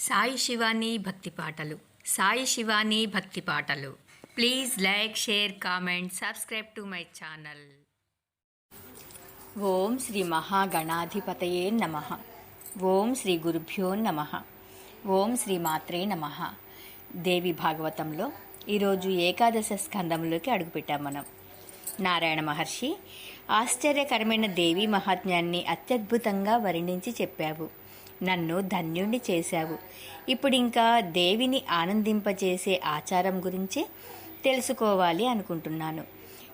సాయి శివాని భక్తి పాటలు. సాయి శివాని భక్తి పాటలు. Please like share comment subscribe to my channel. ఓం శ్రీ మహాగణాధిపతయే నమ. ఓం శ్రీ గురుభ్యో నమ. ఓం శ్రీ మాత్రే నమ. దేవి భాగవతంలో ఈరోజు ఏకాదశ స్కంధంలోకి అడుగుపెట్టాం మనం. నారాయణ మహర్షి ఆశ్చర్యకరమైన దేవి మహాత్మ్యాన్ని అత్యద్భుతంగా వర్ణించి చెప్పావు. నన్ను ధన్యుణ్ణి చేశావు. ఇప్పుడు ఇంకా దేవిని ఆనందింపజేసే ఆచారం గురించి తెలుసుకోవాలి అనుకుంటున్నాను.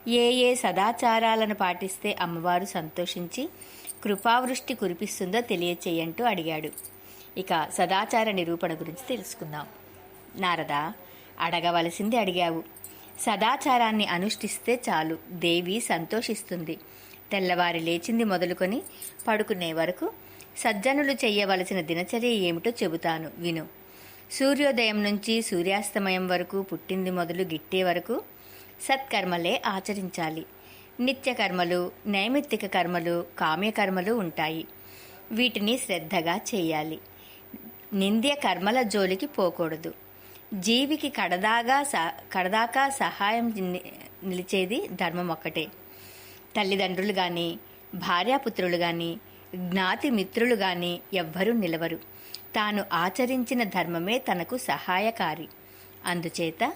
ఏ ఏ సదాచారాలను పాటిస్తే అమ్మవారు సంతోషించి కృపావృష్టి కురిపిస్తుందో తెలియచేయంటూ అడిగాడు. ఇక సదాచార నిరూపణ గురించి తెలుసుకుందాం. నారద అడగవలసింది అడిగావు. సదాచారాన్ని అనుష్ఠిస్తే చాలు దేవి సంతోషిస్తుంది. తెల్లవారి లేచింది మొదలుకొని పడుకునే వరకు సజ్జనులు చేయవలసిన దినచర్య ఏమిటో చెబుతాను. విను. సూర్యోదయం నుంచి సూర్యాస్తమయం వరకు పుట్టింది మొదలు గిట్టే వరకు సత్కర్మలే ఆచరించాలి. నిత్య కర్మలు నైమిత్తిక కర్మలు కామ్యకర్మలు ఉంటాయి. వీటిని శ్రద్ధగా చేయాలి. నింద్య కర్మల జోలికి పోకూడదు. జీవికి కడదాగా స కడదాకా సహాయం నిలిచేది ధర్మం ఒక్కటే. తల్లిదండ్రులు కానీ భార్యాపుత్రులు కానీ జ్ఞాతి మిత్రులు కానీ ఎవ్వరూ నిలవరు. తాను ఆచరించిన ధర్మమే తనకు సహాయకారి. అందుచేత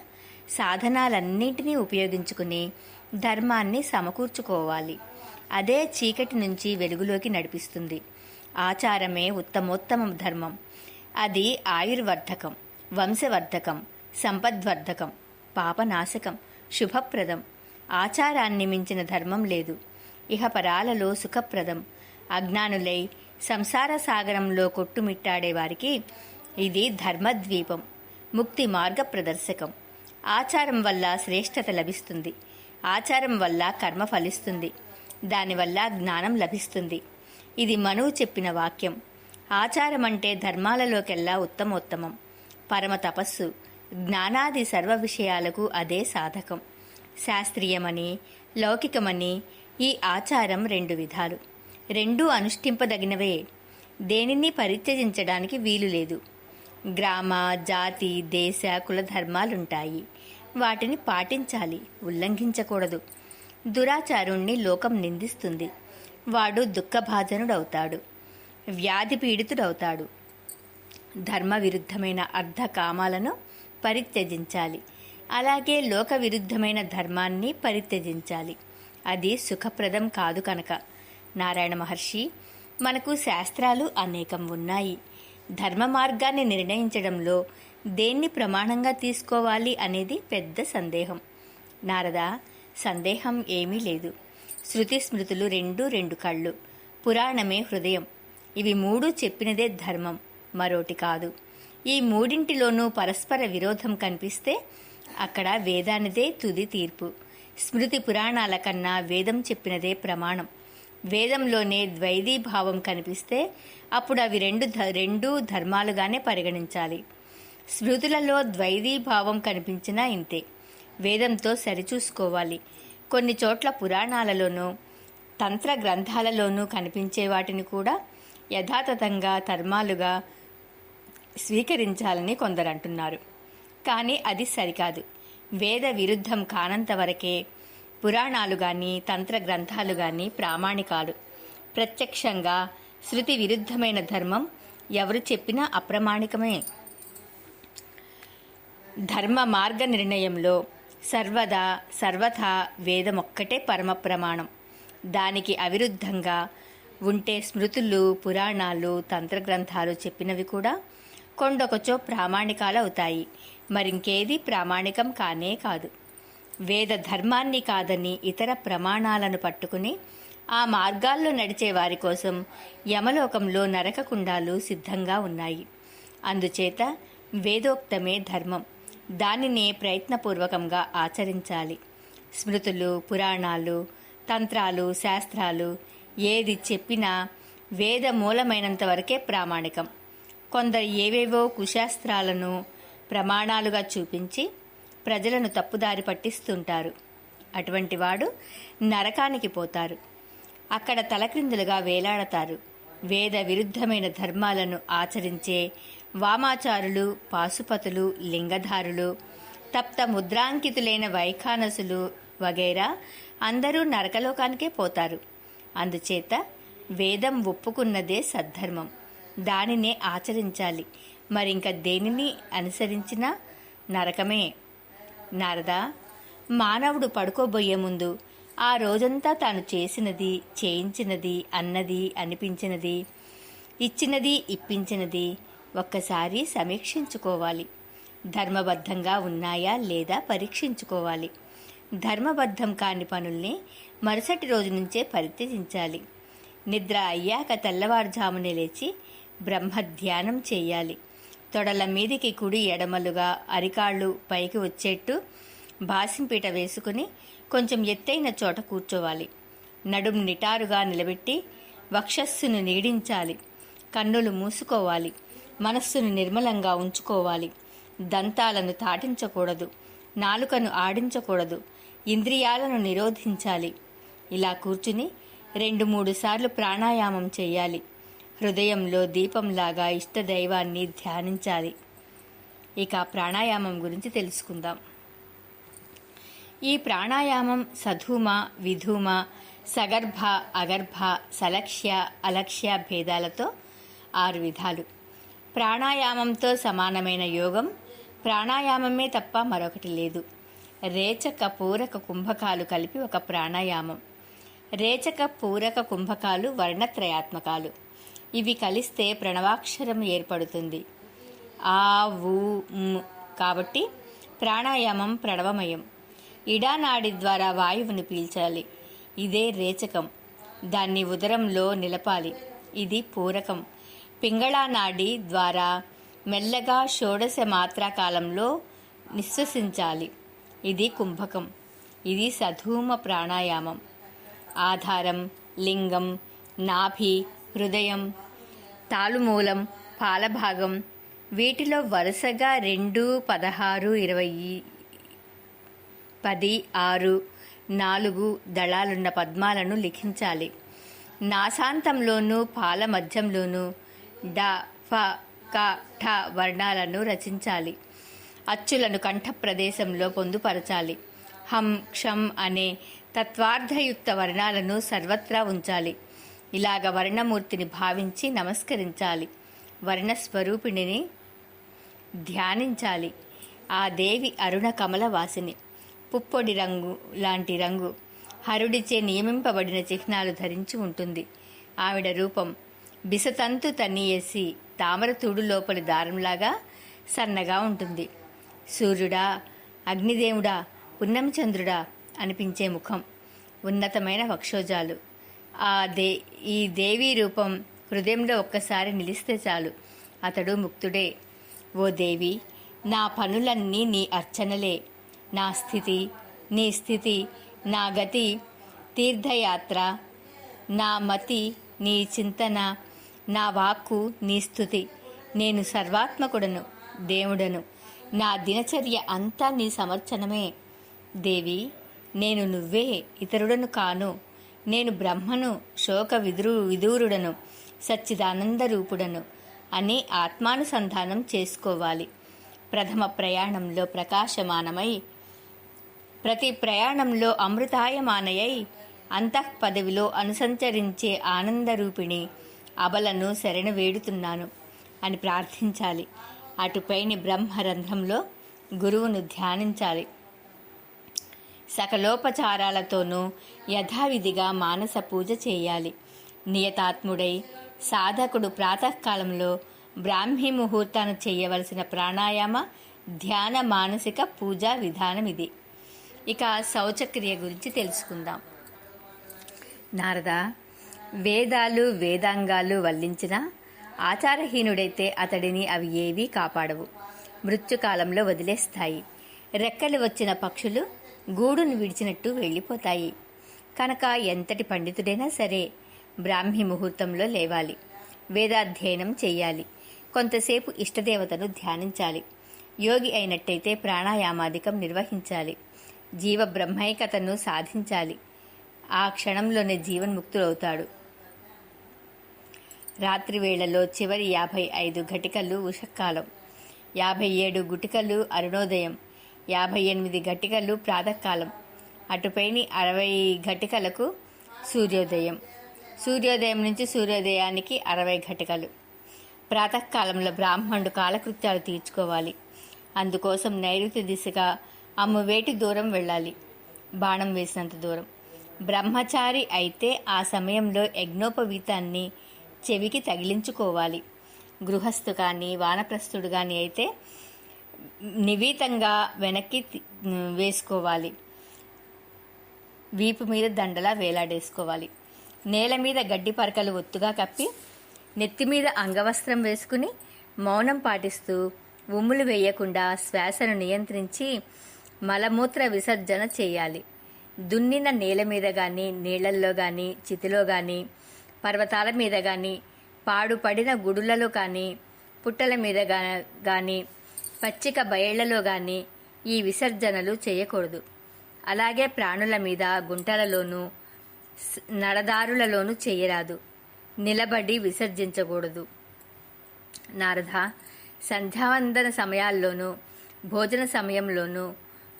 సాధనాలన్నింటినీ ఉపయోగించుకుని ధర్మాన్ని సమకూర్చుకోవాలి. అదే చీకటి నుంచి వెలుగులోకి నడిపిస్తుంది. ఆచారమే ఉత్తమోత్తమ ధర్మం. అది ఆయుర్వర్ధకం వంశవర్ధకం సంపద్వర్ధకం పాపనాశకం శుభప్రదం. ఆచారాన్ని మించిన ధర్మం లేదు. ఇహపరాలలో సుఖప్రదం. అజ్ఞానులై సంసార సాగరంలో కొట్టుమిట్టాడే వారికి ఇది ధర్మద్వీపం ముక్తి మార్గ ప్రదర్శకం. ఆచారం వల్ల శ్రేష్టత లభిస్తుంది. ఆచారం వల్ల కర్మ ఫలిస్తుంది. దానివల్ల జ్ఞానం లభిస్తుంది. ఇది మనువు చెప్పిన వాక్యం. ఆచారం అంటే ధర్మాలలోకెల్లా ఉత్తమోత్తమం. పరమ తపస్సు జ్ఞానాది సర్వ విషయాలకు అదే సాధకం. శాస్త్రీయమని లౌకికమని ఈ ఆచారం రెండు విధాలు. రెండూ అనుష్ఠింపదగినవే. దేనిని పరిత్యజించడానికి వీలు లేదు. గ్రామ జాతి దేశ కుల ధర్మాలుంటాయి. వాటిని పాటించాలి ఉల్లంఘించకూడదు. దురాచారుణ్ణి లోకం నిందిస్తుంది. వాడు దుఃఖభాజనుడవుతాడు. వ్యాధి పీడితుడవుతాడు. ధర్మ విరుద్ధమైన అర్ధ కామాలను పరిత్యజించాలి. అలాగే లోక విరుద్ధమైన ధర్మాన్ని పరిత్యజించాలి. అది సుఖప్రదం కాదు కనుక. నారాయణ మహర్షి మనకు శాస్త్రాలు అనేకం ఉన్నాయి. ధర్మ మార్గాన్ని నిర్ణయించడంలో దేన్ని ప్రమాణంగా తీసుకోవాలి అనేది పెద్ద సందేహం. నారద సందేహం ఏమీ లేదు. శృతి స్మృతులు రెండు రెండు కళ్ళు పురాణమే హృదయం. ఇవి మూడు చెప్పినదే ధర్మం మరోటి కాదు. ఈ మూడింటిలోనూ పరస్పర విరోధం కనిపిస్తే అక్కడ వేదానిదే తుది తీర్పు. స్మృతి పురాణాల కన్నా వేదం చెప్పినదే ప్రమాణం. వేదంలోనే ద్వైదీ భావం కనిపిస్తే అప్పుడు అవి రెండు రెండు రెండూ ధర్మాలుగానే పరిగణించాలి. స్మృతులలో ద్వైదీ భావం కనిపించినా ఇంతే. వేదంతో సరిచూసుకోవాలి. కొన్ని చోట్ల పురాణాలలోనూ తంత్ర గ్రంథాలలోనూ కనిపించే వాటిని కూడా యథాతథంగా ధర్మాలుగా స్వీకరించాలని కొందరు అంటున్నారు. కానీ అది సరికాదు. వేద విరుద్ధం కానంత వరకే పురాణాలు కానీ తంత్ర గ్రంథాలు కానీ ప్రామాణికాలు. ప్రత్యక్షంగా శృతి విరుద్ధమైన ధర్మం ఎవరు చెప్పినా అప్రమాణికమే. ధర్మ మార్గ నిర్ణయంలో సర్వదా సర్వథా వేదమొక్కటే పరమ ప్రమాణం దానికి అవిరుద్ధంగా ఉంటే స్మృతులు పురాణాలు తంత్రగ్రంథాలు చెప్పినవి కూడా కొండొకచో ప్రామాణికాలవుతాయి. మరింకేది ప్రామాణికం కానే కాదు. వేద ధర్మాన్ని కాదని ఇతర ప్రమాణాలను పట్టుకుని ఆ మార్గాల్లో నడిచే వారి కోసం యమలోకంలో నరకకుండాలు సిద్ధంగా ఉన్నాయి. అందుచేత వేదోక్తమే ధర్మం. దానినే ప్రయత్నపూర్వకంగా ఆచరించాలి. స్మృతులు పురాణాలు తంత్రాలు శాస్త్రాలు ఏది చెప్పినా వేద మూలమైనంత వరకే ప్రామాణికం. కొందరు ఏవేవో కుశాస్త్రాలను ప్రమాణాలుగా చూపించి ప్రజలను తప్పుదారి పట్టిస్తుంటారు. అటువంటి వాడు నరకానికి పోతారు. అక్కడ తలక్రిందులుగా వేలాడతారు. వేద విరుద్ధమైన ధర్మాలను ఆచరించే వామాచారులు పాశుపతులు లింగధారులు తప్త ముద్రాంకితులైన వైఖానసులు వగైరా అందరూ నరకలోకానికే పోతారు. అందుచేత వేదం ఒప్పుకున్నదే సద్ధర్మం. దానినే ఆచరించాలి. మరింక దేనిని అనుసరించినా నరకమే. నారదా మానవుడు పడుకోబోయే ముందు ఆ రోజంతా తాను చేసినది చేయించినది అన్నది అనిపించినది ఇచ్చినది ఇప్పించినది ఒక్కసారి సమీక్షించుకోవాలి. ధర్మబద్ధంగా ఉన్నాయా లేదా పరీక్షించుకోవాలి. ధర్మబద్ధం కాని పనుల్ని మరుసటి రోజు నుంచే పరిత్యజించాలి. నిద్ర అయ్యాక తెల్లవారుజామునే లేచి బ్రహ్మ ధ్యానం చేయాలి. తొడల మీదికి కుడి ఎడమలుగా అరికాళ్ళు పైకి వచ్చేట్టు బాసింపీట వేసుకుని కొంచెం ఎత్తైన చోట కూర్చోవాలి. నడుం నిటారుగా నిలబెట్టి వక్షస్సును నీడించాలి. కన్నులు మూసుకోవాలి. మనస్సును నిర్మలంగా ఉంచుకోవాలి. దంతాలను తాటించకూడదు. నాలుకను ఆడించకూడదు. ఇంద్రియాలను నిరోధించాలి. ఇలా కూర్చుని రెండు మూడు సార్లు ప్రాణాయామం చేయాలి. హృదయంలో దీపంలాగా ఇష్టదైవాన్ని ధ్యానించాలి. ఇక ప్రాణాయామం గురించి తెలుసుకుందాం. ఈ ప్రాణాయామం సధూమ విధూమ సగర్భ అగర్భ సలక్ష్య అలక్ష్య భేదాలతో ఆరు విధాలు. ప్రాణాయామంతో సమానమైన యోగం ప్రాణాయామమే తప్ప మరొకటి లేదు. రేచక పూరక కుంభకాలు కలిపి ఒక ప్రాణాయామం. రేచక పూరక కుంభకాలు వర్ణత్రయాత్మకాలు. ఇవి కలిస్తే ప్రణవాక్షరం ఏర్పడుతుంది. ఆ ఊ కాబట్టి ప్రాణాయామం ప్రణవమయం. ఇడానాడి ద్వారా వాయువును పీల్చాలి. ఇదే రేచకం. దాన్ని ఉదరంలో నిలపాలి. ఇది పూరకం. పింగళానాడి ద్వారా మెల్లగా షోడశ మాత్రా కాలంలో నిశ్వసించాలి. ఇది కుంభకం. ఇది సధూమ ప్రాణాయామం. ఆధారం లింగం నాభి హృదయం తాళుమూలం పాలభాగం వీటిలో వరుసగా రెండు పదహారు ఇరవై పది ఆరు నాలుగు దళాలున్న పద్మాలను లిఖించాలి. నాసాంతంలోనూ పాల మధ్యంలోనూ డ ఫ క ఠ వర్ణాలను రచించాలి. అచ్చులను కంఠ ప్రదేశంలో పొందుపరచాలి. హం క్షం అనే తత్వార్థయుక్త వర్ణాలను సర్వత్రా ఉంచాలి. ఇలాగ వర్ణమూర్తిని భావించి నమస్కరించాలి. వర్ణస్వరూపిణిని ధ్యానించాలి. ఆ దేవి అరుణ కమల వాసిని పుప్పొడి రంగు లాంటి రంగు. హరుడిచే నియమింపబడిన చిహ్నాలు ధరించి ఉంటుంది. ఆవిడ రూపం. బిసతంతు తన్నియేసి తామర తూడు లోపలి దారంలాగా సన్నగా ఉంటుంది. సూర్యుడా అగ్నిదేవుడా పున్నమచంద్రుడా అనిపించే ముఖం. ఉన్నతమైన వక్షోజాలు. ఆ దే ఈ దేవీ రూపం హృదయంలో ఒక్కసారి నిలిస్తే చాలు. అతడు ముక్తుడే. ఓ దేవి నా పనులన్నీ నీ అర్చనలే. నా స్థితి నీ స్థితి నా గతి తీర్థయాత్ర నా మతి నీ చింతన నా వాక్కు నీ స్థుతి. నేను సర్వాత్మకుడను దేవుడను. నా దినచర్య అంతా నీ సమర్చనమే. దేవి నేను నువ్వే ఇతరుడను కాను. నేను బ్రహ్మను శోక విదురు విదూరుడను సచ్చిదానంద రూపుడను అని ఆత్మానుసంధానం చేసుకోవాలి. ప్రథమ ప్రయాణంలో ప్రకాశమానమై ప్రతి ప్రయాణంలో అమృతాయమానయై అంతః పదవిలో అనుసంచరించే ఆనందరూపిణి అబలను శరణు వేడుతున్నాను అని ప్రార్థించాలి. అటుపైని బ్రహ్మరంధ్రంలో గురువును ధ్యానించాలి. సకలోపచారాలతోనూ యథావిధిగా మానస పూజ చేయాలి. నియతాత్ముడై సాధకుడు ప్రాతకాలంలో బ్రాహ్మీ ముహూర్తాన్ని చేయవలసిన ప్రాణాయామ ధ్యాన మానసిక పూజా విధానం ఇది. ఇక శౌచక్రియ గురించి తెలుసుకుందాం. నారద వేదాలు వేదాంగాలు వల్లించిన ఆచారహీనుడైతే అతడిని అవి ఏవీ కాపాడవు. మృత్యుకాలంలో వదిలేస్తాయి. రెక్కలు వచ్చిన పక్షులు గూడును విడిచినట్టు వెళ్ళిపోతాయి. కనుక ఎంతటి పండితుడైనా సరే బ్రాహ్మీ ముహూర్తంలో లేవాలి. వేదాధ్యయనం చెయ్యాలి. కొంతసేపు ఇష్టదేవతను ధ్యానించాలి. యోగి అయినట్టయితే ప్రాణాయామాధికం నిర్వహించాలి. జీవ బ్రహ్మైకతను సాధించాలి. ఆ క్షణంలోనే జీవన్ముక్తుడవుతాడు. రాత్రి వేళలో చివరి యాభై ఐదు ఘటికలు ఉషకాలం. యాభై ఏడు గుటికలు అరుణోదయం. యాభై ఎనిమిది ఘటికలు ప్రాతకాలం. అటుపైని అరవై ఘటికలకు సూర్యోదయం. సూర్యోదయం నుంచి సూర్యోదయానికి అరవై ఘటికలు. ప్రాతకాలంలో బ్రాహ్మణుడు కాలకృత్యాలు తీర్చుకోవాలి. అందుకోసం నైరుతి దిశగా అమ్మువేటి దూరం వెళ్ళాలి. బాణం వేసినంత దూరం. బ్రహ్మచారి అయితే ఆ సమయంలో యజ్ఞోపవీతాన్ని చెవికి తగిలించుకోవాలి. గృహస్థు కానీ వానప్రస్థుడు కానీ అయితే నివీతంగా వెనక్కి వేసుకోవాలి. వీపు మీద దండలా వేలాడేసుకోవాలి. నేల మీద గడ్డి పరకలు ఒత్తుగా కప్పి నెత్తి మీద అంగవస్త్రం వేసుకుని మౌనం పాటిస్తూ ఉమ్ములు వేయకుండా శ్వాసను నియంత్రించి మలమూత్ర విసర్జన చేయాలి. దున్నిన నేల మీద కానీ నీళ్ళల్లో కానీ చితిలో కానీ పర్వతాల మీద కానీ పాడుపడిన గుడులలో కానీ పుట్టల మీద కానీ పచ్చిక బయళ్ళలో కానీ ఈ విసర్జనలు చేయకూడదు. అలాగే ప్రాణుల మీద గుంటలలోనూ నడదారులలోనూ చేయరాదు. నిలబడి విసర్జించకూడదు. నారద సంధ్యావందన సమయాల్లోనూ భోజన సమయంలోనూ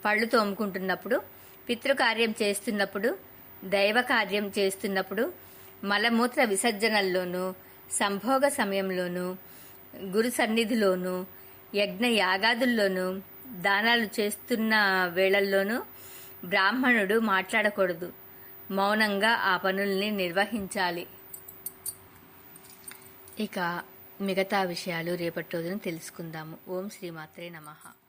పళ్ళు తోముకుంటున్నప్పుడు పితృకార్యం చేస్తున్నప్పుడు దైవ కార్యం చేస్తున్నప్పుడు మలమూత్ర విసర్జనల్లోనూ సంభోగ సమయంలోనూ గురు సన్నిధిలోనూ యజ్ఞ యాగాదుల్లోనూ దానాలు చేస్తున్న వేళల్లోనూ బ్రాహ్మణుడు మాట్లాడకూడదు. మౌనంగా ఆ పనుల్ని నిర్వహించాలి. ఇక మిగతా విషయాలు రేపటి రోజున తెలుసుకుందాము. ఓం శ్రీమాత్రే నమః.